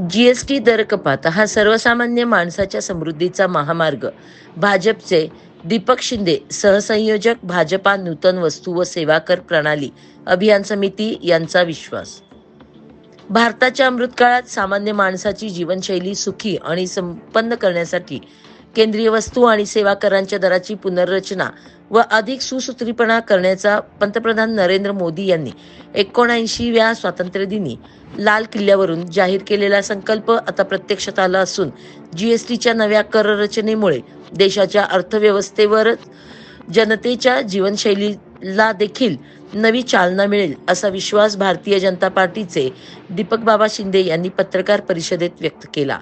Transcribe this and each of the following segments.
GST दर कपात हा सर्वसामान्य माणसाच्या समृद्धीचा महामार्ग. भाजपचे दीपक शिंदे सहसंयोजक भाजपा नूतन वस्तू व सेवा कर प्रणाली अभियान समिती यांचा विश्वास. भारताच्या अमृतकाळात सामान्य माणसाची जीवनशैली सुखी आणि संपन्न करण्यासाठी केंद्रीय वस्तू आणि सेवा करांच्या दराची पुनर्रचना व अधिक सुसूत्रीपणा करण्याचा पंतप्रधान नरेंद्र मोदी यांनी एकोणऐंशीव्या स्वातंत्र्यदिनी लाल किल्ल्यावरून जाहीर केलेला संकल्प आता प्रत्यक्षात आला असून जीएसटीच्या नव्या कर रचनेमुळे देशाच्या अर्थव्यवस्थेवर जनतेच्या जीवनशैलीला देखील नवी चालना मिळेल असा विश्वास भारतीय जनता पार्टीचे दीपक बाबा शिंदे यांनी पत्रकार परिषदेत व्यक्त केला.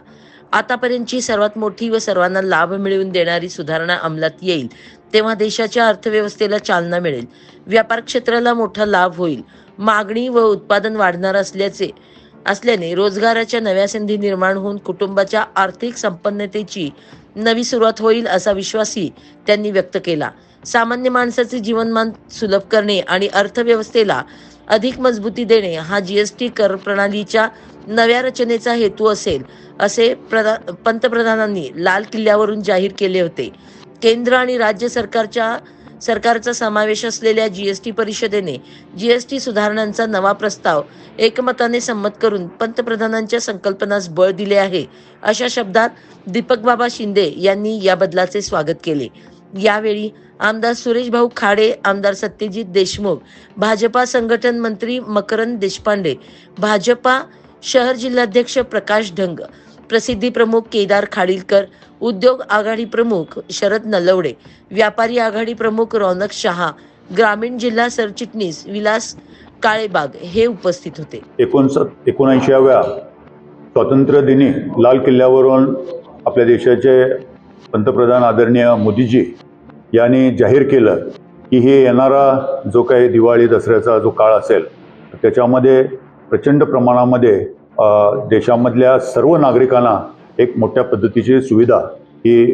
आतापर्यंतची सर्वात मोठी व सर्वांना लाभ मिळवून देणारी सुधारणा अंमलात येईल. तेव्हा देशाच्या अर्थव्यवस्थेला चालना मिळेल. व्यापार क्षेत्राला मोठा लाभ होईल. मागणी व उत्पादन वाढणार असल्याचे असल्याने रोजगाराच्या नव्या संधी निर्माण होऊन कुटुंबाच्या आर्थिक संपन्नतेची नवी सुरुवात होईल असा विश्वासही त्यांनी व्यक्त केला. सामान्य माणसाचे जीवनमान सुलभ करणे आणि अर्थव्यवस्थेला अधिक मजबूती देणे हा जीएसटी कर प्रणालीच्या नव्या रचनेचा हेतू असेल असे प्रधा पंतप्रधानांनी लाल किल्ल्यावरून जाहीर केले होते. केंद्र आणि राज्य सरकारच्या सरकारचा समावेश असलेल्या जीएसटी परिषदेने जीएसटी सुधारणांचा नवा प्रस्ताव एकमताने संमत करून पंतप्रधानांच्या संकल्पनास बळ दिले आहे अशा शब्दात दीपक बाबा शिंदे यांनी या बदलाचे स्वागत केले. यावेळी आमदार सुरेश भाऊ खाडे आमदार सत्यजित देशमुख भाजपा संघटन मंत्री मकरंद देशपांडे भाजपा शहर जिल्हाध्यक्ष प्रकाश ढंग प्रसिद्धी प्रमुख केदार खाडीलकर उद्योग आघाडी प्रमुख शरद नलवडे व्यापारी आघाडी प्रमुख रौनक शहा ग्रामीण जिल्हा सरचिटणीस विलास काळेबाग हे उपस्थित होते. एकोणस एकोणऐंशीव्या स्वातंत्र्य दिनी लाल किल्ल्यावरून आपल्या देशाचे पंतप्रधान आदरणीय मोदीजी यांनी जाहीर केलं की हे येणारा जो काही दिवाळी दसऱ्याचा जो काळ असेल त्याच्यामध्ये प्रचंड प्रमाणामध्ये देशामधल्या सर्व नागरिकांना एक मोठ्या पद्धतीची सुविधा ही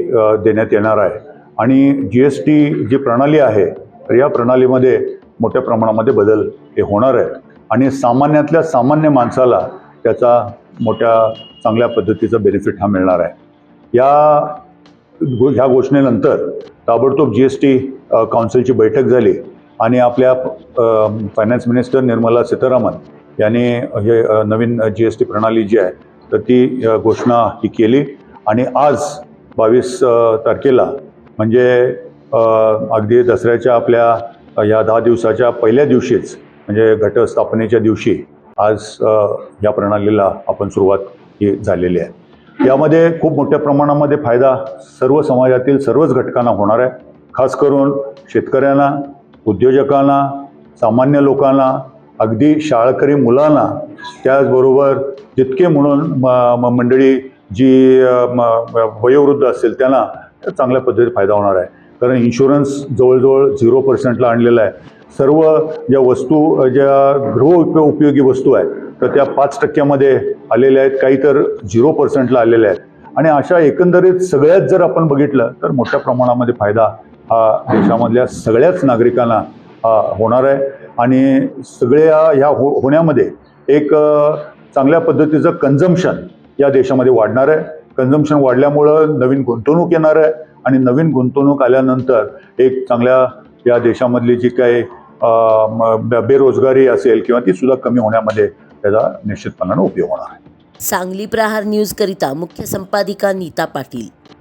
देण्यात येणार आहे. आणि जी एस टी जी प्रणाली आहे तर या प्रणालीमध्ये मोठ्या प्रमाणामध्ये बदल हे होणार आहे आणि सामान्यातल्या सामान्य माणसाला त्याचा मोठ्या चांगल्या पद्धतीचा बेनिफिट हा मिळणार आहे. या ह्या घोषणेनंतर ताबडतोब जी एस टी काउन्सिलची बैठक झाली आणि आपल्या फायनान्स मिनिस्टर निर्मला सीतारामन याने हे नवीन जी एस टी प्रणाली जी आहे तर ती घोषणा ही केली. आणि आज बावीस तारखेला म्हणजे अगदी दसऱ्याच्या आपल्या या दहा दिवसाच्या पहिल्या दिवशीच म्हणजे घटस्थापनेच्या दिवशी आज या प्रणालीला आपण सुरुवात ही झालेली आहे. यामध्ये खूप मोठ्या प्रमाणामध्ये फायदा सर्व समाजातील सर्वच घटकांना होणार आहे. खास करून शेतकऱ्यांना उद्योजकांना सामान्य लोकांना अगदी शाळकरी मुलांना त्याचबरोबर जितके म्हणून म- म- मंडळी जी म- वयोवृद्ध असेल त्यांना चांगल्या पद्धतीने फायदा होणार आहे. कारण इन्शुरन्स जवळजवळ झिरो पर्सेंटला आणलेला आहे. सर्व ज्या वस्तू ज्या गृह उप उपयोगी वस्तू आहेत तर त्या पाच टक्क्यामध्ये आलेल्या आहेत. काही तर झिरो पर्सेंटला आलेल्या आहेत. आणि अशा एकंदरीत सगळ्यात जर आपण बघितलं तर मोठ्या प्रमाणामध्ये फायदा हा देशामधल्या सगळ्याच नागरिकांना हा होणार आहे. आणि सगळ्या ह्या हो होण्यामध्ये एक चांगल्या पद्धतीचं कन्झम्पशन या देशामध्ये वाढणार आहे. कन्झम्पशन वाढल्यामुळं नवीन गुंतवणूक येणार आहे. आणि नवीन गुंतवणूक आल्यानंतर एक चांगल्या या देशामधली जी काही बे- बेरोजगारी असेल किंवा ती सुद्धा कमी होण्यामध्ये त्याचा निश्चितपणानं उपयोग होणार आहे. सांगली प्रहार न्यूज करिता मुख्य संपादिका नीता पाटील.